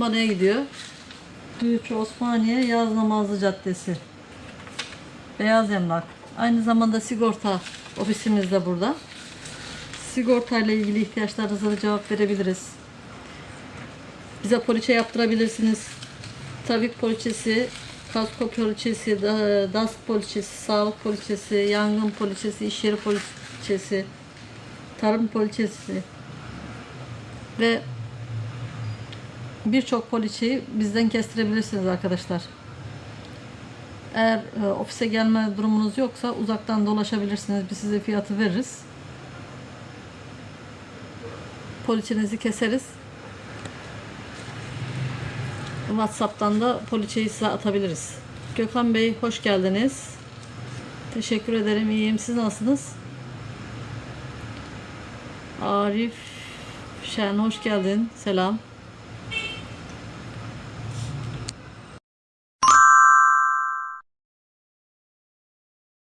Osmaniye gidiyor. Büyük Osmaniye Yaz Namazlı Caddesi. Beyaz Emlak. Aynı zamanda sigorta ofisimiz de burada. Sigorta ile ilgili ihtiyaçlarınıza da cevap verebiliriz. Bize poliçe yaptırabilirsiniz. Trafik poliçesi, kasko poliçesi, da- DAS poliçesi, sağlık poliçesi, yangın poliçesi, iş yeri poliçesi, tarım poliçesi ve birçok poliçeyi bizden kestirebilirsiniz arkadaşlar. Eğer e, ofise gelme durumunuz yoksa uzaktan dolaşabilirsiniz. Biz size fiyatı veririz. Poliçenizi keseriz. WhatsApp'tan da poliçeyi size atabiliriz. Gökhan Bey hoş geldiniz. Teşekkür ederim. İyiyim. Siz nasılsınız? Arif Şen hoş geldin. Selam.